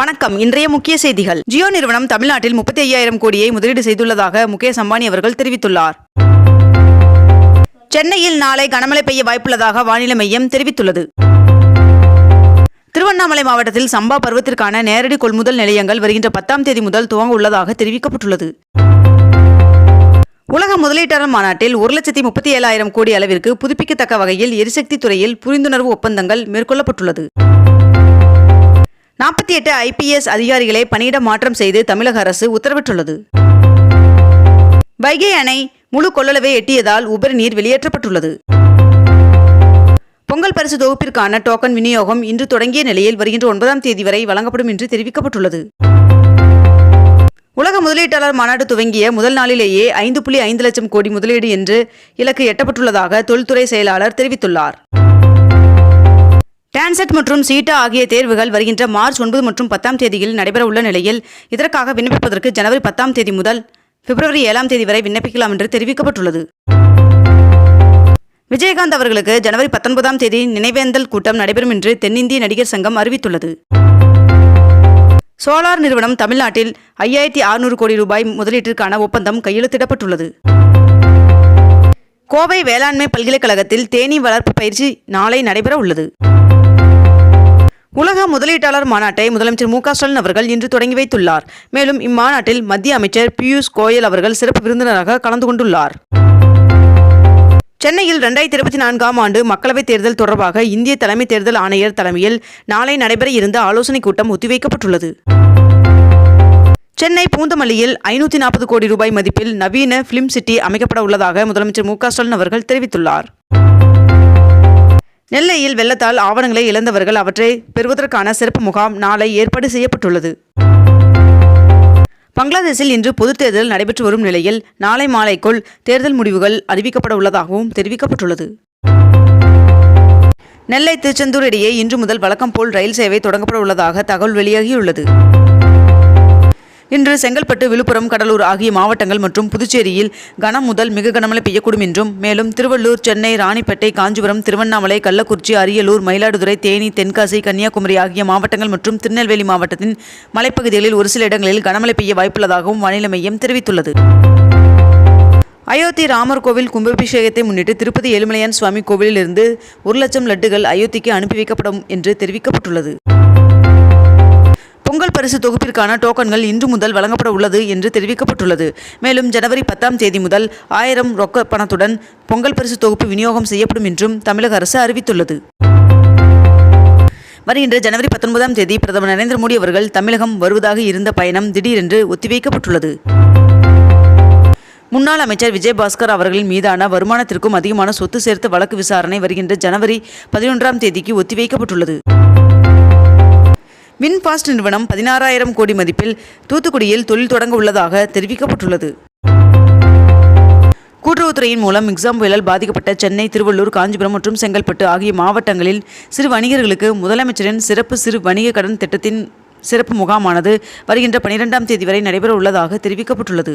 வணக்கம். இன்றைய முக்கிய செய்திகள். ஜியோ நிறுவனம் தமிழ்நாட்டில் முப்பத்தி ஐயாயிரம் கோடியை முதலீடு செய்துள்ளதாக முகேஷ் அம்பானி அவர்கள் தெரிவித்துள்ளார். சென்னையில் நாளை கனமழை பெய்ய வாய்ப்புள்ளதாக வானிலை மையம் தெரிவித்துள்ளது. திருவண்ணாமலை மாவட்டத்தில் சம்பா பருவத்திற்கான நேரடி கொள்முதல் நிலையங்கள் வருகின்ற பத்தாம் தேதி முதல் துவங்க உள்ளதாக தெரிவிக்கப்பட்டுள்ளது. உலக முதலீட்டாளர் மாநாட்டில் ஒரு லட்சத்தி முப்பத்தி ஏழாயிரம் கோடி அளவிற்கு புதுப்பிக்கத்தக்க வகையில் எரிசக்தி துறையில் புரிந்துணர்வு ஒப்பந்தங்கள் மேற்கொள்ளப்பட்டுள்ளது. நாற்பத்தி எட்டு ஐபிஎஸ் அதிகாரிகளை பணியிட மாற்றம் செய்து தமிழக அரசு உத்தரவிட்டுள்ளது. வைகை அணை முழு கொள்ளளவை எட்டியதால் உபரி நீர் வெளியேற்றப்பட்டுள்ளது. பொங்கல் பரிசு தொகுப்பிற்கான டோக்கன் விநியோகம் இன்று தொடங்கிய நிலையில் வருகின்ற ஒன்பதாம் தேதி வரை வழங்கப்படும் என்று தெரிவிக்கப்பட்டுள்ளது. உலக முதலீட்டாளர் மாநாடு துவங்கிய முதல் நாளிலேயே ஐந்து புள்ளி ஐந்து லட்சம் கோடி முதலீடு என்று இலக்கு எட்டப்பட்டுள்ளதாக தொழில்துறை செயலாளர் தெரிவித்துள்ளார். டான்செட் மற்றும் சீட்டா ஆகிய தேர்வுகள் வருகின்ற மார்ச் ஒன்பது மற்றும் பத்தாம் தேதியில் நடைபெற உள்ள நிலையில் இதற்காக விண்ணப்பிப்பதற்கு ஜனவரி பத்தாம் தேதி முதல் பிப்ரவரி ஏழாம் தேதி வரை விண்ணப்பிக்கலாம் என்று தெரிவிக்கப்பட்டுள்ளது. விஜயகாந்த் அவர்களுக்கு ஜனவரி பத்தொன்பதாம் தேதி நினைவேந்தல் கூட்டம் நடைபெறும் என்று தென்னிந்திய நடிகர் சங்கம் அறிவித்துள்ளது. சோலார் நிறுவனம் தமிழ்நாட்டில் ஐயாயிரத்தி அறுநூறு கோடி ரூபாய் முதலீட்டிற்கான ஒப்பந்தம் கையெழுத்திடப்பட்டுள்ளது. கோவை வேளாண்மை பல்கலைக்கழகத்தில் தேனீ வளர்ப்பு பயிற்சி நாளை நடைபெற உள்ளது உலக முதலீட்டாளர் மாநாட்டை முதலமைச்சர் மு ஸ்டாலின் அவர்கள் இன்று தொடங்கி வைத்துள்ளார். மேலும் இம்மாநாட்டில் மத்திய அமைச்சர் பியூஷ் கோயல் அவர்கள் சிறப்பு விருந்தினராக கலந்து கொண்டுள்ளார். சென்னையில் ரெண்டாயிரத்தி இருபத்தி நான்காம் ஆண்டு மக்களவைத் தேர்தல் தொடர்பாக இந்திய தலைமை தேர்தல் ஆணையர் தலைமையில் நாளை நடைபெற இருந்த ஆலோசனைக் கூட்டம் ஒத்திவைக்கப்பட்டுள்ளது. சென்னை பூந்தமல்லியில் ஐநூற்றி நாற்பது கோடி ரூபாய் மதிப்பில் நவீன பிலிம் சிட்டி அமைக்கப்பட உள்ளதாக முதலமைச்சர் மு ஸ்டாலின் அவர்கள் தெரிவித்துள்ளார். நெல்லையில் வெள்ளத்தால் ஆவணங்களை இழந்தவர்கள் அவற்றை பெறுவதற்கான சிறப்பு முகாம் நாளை ஏற்பாடு செய்யப்பட்டுள்ளது. பங்களாதேஷில் இன்று பொதுத் தேர்தல் நடைபெற்று வரும் நிலையில் நாளை மாலைக்குள் தேர்தல் முடிவுகள் அறிவிக்கப்பட உள்ளதாகவும் தெரிவிக்கப்பட்டுள்ளது. நெல்லை திருச்செந்தூர் இடையே இன்று முதல் வழக்கம் போல் ரயில் சேவை தொடங்கப்பட உள்ளதாக தகவல் வெளியாகியுள்ளது. இன்று செங்கல்பட்டு விழுப்புரம் கடலூர் ஆகிய மாவட்டங்கள் மற்றும் புதுச்சேரியில் கனம் முதல் மிக கனமழை பெய்யக்கூடும் என்றும் மேலும் திருவள்ளூர் சென்னை ராணிப்பேட்டை காஞ்சிபுரம் திருவண்ணாமலை கள்ளக்குறிச்சி அரியலூர் மயிலாடுதுறை தேனி தென்காசி கன்னியாகுமரி ஆகிய மாவட்டங்கள் மற்றும் திருநெல்வேலி மாவட்டத்தின் மலைப்பகுதிகளில் ஒரு சில இடங்களில் கனமழை பெய்ய வாய்ப்புள்ளதாகவும் வானிலை மையம் தெரிவித்துள்ளது. அயோத்தி ராமர் கோவில் கும்பாபிஷேகத்தை முன்னிட்டு திருப்பதி ஏழுமலையான் சுவாமி கோவிலிலிருந்து ஒரு லட்சம் லட்டுகள் அயோத்திக்கு அனுப்பி வைக்கப்படும் என்று தெரிவிக்கப்பட்டுள்ளது. பொங்கல் பரிசு தொகுப்பிற்கான டோக்கன்கள் இன்று முதல் வழங்கப்பட உள்ளது என்று தெரிவிக்கப்பட்டுள்ளது. மேலும் ஜனவரி பத்தாம் தேதி முதல் ஆயிரம் ரொக்க பணத்துடன் பொங்கல் பரிசு தொகுப்பு விநியோகம் செய்யப்படும் என்றும் தமிழக அரசு அறிவித்துள்ளது. வருகின்ற ஜனவரி பத்தொன்பதாம் தேதி பிரதமர் நரேந்திர மோடி அவர்கள் தமிழகம் வருவதாக இருந்த பயணம் திடீரென்று ஒத்திவைக்கப்பட்டுள்ளது. முன்னாள் அமைச்சர் விஜயபாஸ்கர் அவர்களின் மீதான வருமானத்திற்கும் அதிகமான சொத்து சேர்த்த வழக்கு விசாரணை வருகின்ற ஜனவரி பதினொன்றாம் தேதிக்கு ஒத்திவைக்கப்பட்டுள்ளது. வின்பாஸ்ட் நிறுவனம் பதினாறாயிரம் கோடி மதிப்பில் தூத்துக்குடியில் தொழில் தொடங்க உள்ளதாக தெரிவிக்கப்பட்டுள்ளது. கூட்டுறவுத்துறையின் மூலம் மிக்சாம் புயலால் பாதிக்கப்பட்ட சென்னை திருவள்ளூர் காஞ்சிபுரம் மற்றும் செங்கல்பட்டு ஆகிய மாவட்டங்களில் சிறு வணிகர்களுக்கு முதலமைச்சரின் சிறப்பு சிறு வணிக கடன் திட்டத்தின் சிறப்பு முகாமானது வருகின்ற பனிரெண்டாம் தேதி வரை நடைபெற உள்ளதாக தெரிவிக்கப்பட்டுள்ளது.